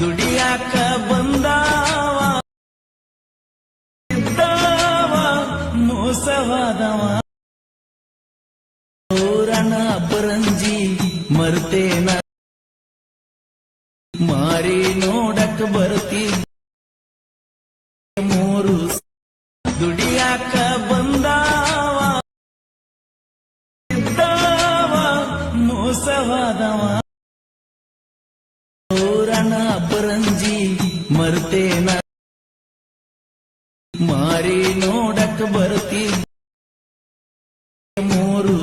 ದುಡಿಯಾಕ ಬಂದಾವ? ಮೋಸವಾದವ? ಊರನ ಪರಂಜಿ ಮರ್ತೇನ? ಮಾರಿ ನೋಡಕ್ ಬರ್ತಿ ಮೂರು ದುಡಿಯಾಕ ಬಂದಾವ? ಮೋಸವಾದವ? ಬಾಣ ಬರಂಜಿ ಮರ್ತೇನ. ಮಾರಿ ನೋಡಕ್ ಬರ್ತಿ ಮೂರು